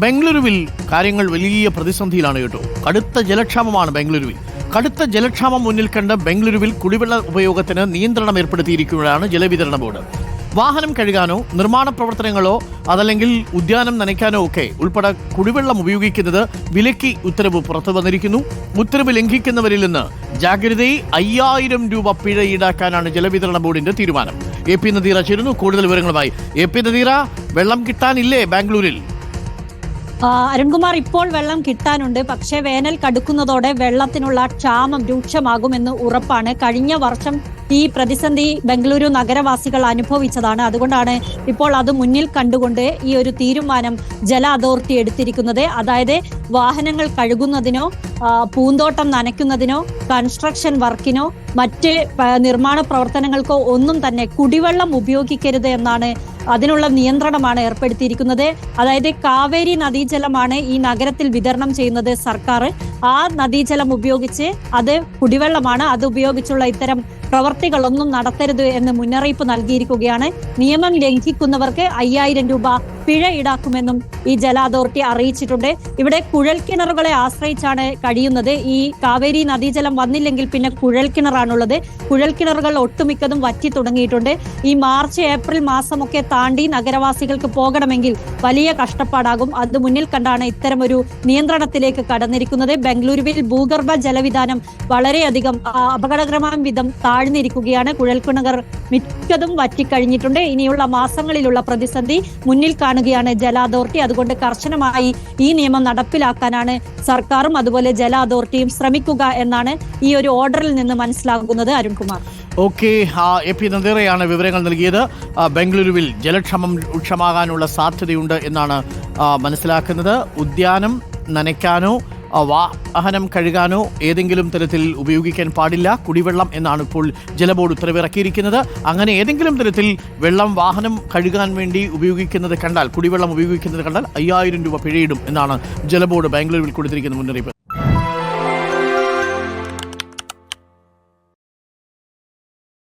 ബംഗളൂരുവിൽ കാര്യങ്ങൾ വലിയ പ്രതിസന്ധിയിലാണ് കേട്ടോ. കടുത്ത ജലക്ഷാമമാണ് ബംഗളൂരുവിൽ. കടുത്ത ജലക്ഷാമം മുന്നിൽ കണ്ട് ബംഗളൂരുവിൽ കുടിവെള്ള ഉപയോഗത്തിന് നിയന്ത്രണം ഏർപ്പെടുത്തിയിരിക്കുകയാണ് ജലവിതരണ ബോർഡ്. വാഹനം കഴുകാനോ നിർമ്മാണ പ്രവർത്തനങ്ങളോ അതല്ലെങ്കിൽ ഉദ്യാനം നനയ്ക്കാനോ ഒക്കെ ഉൾപ്പെടെ കുടിവെള്ളം ഉപയോഗിക്കുന്നത് വിലക്കി ഉത്തരവ് പുറത്തു വന്നിരിക്കുന്നു. ഉത്തരവ് ലംഘിക്കുന്നവരിൽ നിന്ന് ജാഗ്രതയെ അയ്യായിരം രൂപ പിഴ ഈടാക്കാനാണ് ജലവിതരണ ബോർഡിന്റെ തീരുമാനം. എ പി നദീറ ചേരുന്നു. കൂടുതൽ വിവരങ്ങളുമായി എ പി നദീറ വെള്ളം കിട്ടാനില്ലേ ബാംഗ്ലൂരിൽ? അരുൺകുമാർ ഇപ്പോൾ വെള്ളം കിട്ടാനുണ്ട്. പക്ഷേ വേനൽ കടുക്കുന്നതോടെ വെള്ളത്തിനുള്ള ക്ഷാമം രൂക്ഷമാകുമെന്ന് ഉറപ്പാണ്. കഴിഞ്ഞ വർഷം ഈ പ്രതിസന്ധി ബംഗളൂരു നഗരവാസികൾ അനുഭവിച്ചതാണ്. അതുകൊണ്ടാണ് ഇപ്പോൾ അത് മുന്നിൽ കണ്ടുകൊണ്ട് ഈ ഒരു തീരുമാനം ജല അതോറിറ്റി എടുത്തിരിക്കുന്നത്. അതായത് വാഹനങ്ങൾ കഴുകുന്നതിനോ പൂന്തോട്ടം നനയ്ക്കുന്നതിനോ കൺസ്ട്രക്ഷൻ വർക്കിനോ മറ്റ് നിർമ്മാണ പ്രവർത്തനങ്ങൾക്കോ ഒന്നും തന്നെ കുടിവെള്ളം ഉപയോഗിക്കരുത് എന്നാണ് അതിനുള്ള നിയന്ത്രണമാണ് ഏർപ്പെടുത്തിയിരിക്കുന്നത്. അതായത് കാവേരി നദീജലമാണ് ഈ നഗരത്തിൽ വിതരണം ചെയ്യുന്നത് സർക്കാർ. ആ നദീജലം ഉപയോഗിച്ച് അത് കുടിവെള്ളമാണ്. അത് ഉപയോഗിച്ചുള്ള ഇത്തരം പ്രവർത്തികളൊന്നും നടത്തരുത് എന്ന് മുന്നറിയിപ്പ് നൽകിയിരിക്കുകയാണ്. നിയമം ലംഘിക്കുന്നവർക്ക് അയ്യായിരം രൂപ പിഴ ഈടാക്കുമെന്നും ഈ ജല അതോറിറ്റി അറിയിച്ചിട്ടുണ്ട്. ഇവിടെ കുഴൽ കിണറുകളെ ആശ്രയിച്ചാണ് കഴിയുന്നത്. ഈ കാവേരി നദീജലം വന്നില്ലെങ്കിൽ പിന്നെ കുഴൽ കിണറാണുള്ളത് കുഴൽ കിണറുകൾ ഒട്ടുമിക്കതും വറ്റി തുടങ്ങിയിട്ടുണ്ട്. ഈ മാർച്ച് ഏപ്രിൽ മാസമൊക്കെ താണ്ടി നഗരവാസികൾക്ക് പോകണമെങ്കിൽ വലിയ കഷ്ടപ്പാടാകും. അത് മുന്നിൽ കണ്ടാണ് ഇത്തരമൊരു നിയന്ത്രണത്തിലേക്ക് കടന്നിരിക്കുന്നത്. ബംഗളൂരുവിൽ ഭൂഗർഭ ജലവിധാനം വളരെയധികം അപകടകരമായ വിധം താഴ്ന്നിരിക്കുകയാണ്. കുഴൽക്കിണർ മിക്കതും വറ്റിക്കഴിഞ്ഞിട്ടുണ്ട്. ഇനിയുള്ള മാസങ്ങളിലുള്ള പ്രതിസന്ധി മുന്നിൽ കാണുകയാണ് ജല അതോറിറ്റി അതുകൊണ്ട് കർശനമായി ഈ നിയമം നടപ്പിലാക്കാനാണ് സർക്കാരും അതുപോലെ ജല അതോറിറ്റിയും ശ്രമിക്കുക എന്നാണ് ഈ ഒരു ഓർഡറിൽ നിന്ന് മനസ്സിലാകുന്നത് അരുൺകുമാർ. ഓക്കെ എ പി നന്ദേറയാണ് വിവരങ്ങൾ നൽകിയത്. ബംഗളൂരുവിൽ ജലക്ഷമം രൂക്ഷമാകാനുള്ള സാധ്യതയുണ്ട് എന്നാണ് മനസ്സിലാക്കുന്നത്. ഉദ്യാനം നനയ്ക്കാനോ വാഹനം കഴുകാനോ ഏതെങ്കിലും തരത്തിൽ ഉപയോഗിക്കാൻ പാടില്ല. കുടിവെള്ളം എന്നാണ് ഇപ്പോൾ ജലബോർഡ് ഉത്തരവിറക്കിയിരിക്കുന്നത്. അങ്ങനെ ഏതെങ്കിലും തരത്തിൽ വെള്ളം വാഹനം കഴുകാൻ വേണ്ടി ഉപയോഗിക്കുന്നത് കണ്ടാൽ കുടിവെള്ളം ഉപയോഗിക്കുന്നത് കണ്ടാൽ അയ്യായിരം രൂപ പിഴയിടും എന്നാണ് ജലബോർഡ് ബാംഗ്ലൂരിൽ കൊടുത്തിരിക്കുന്ന മുന്നറിയിപ്പ്.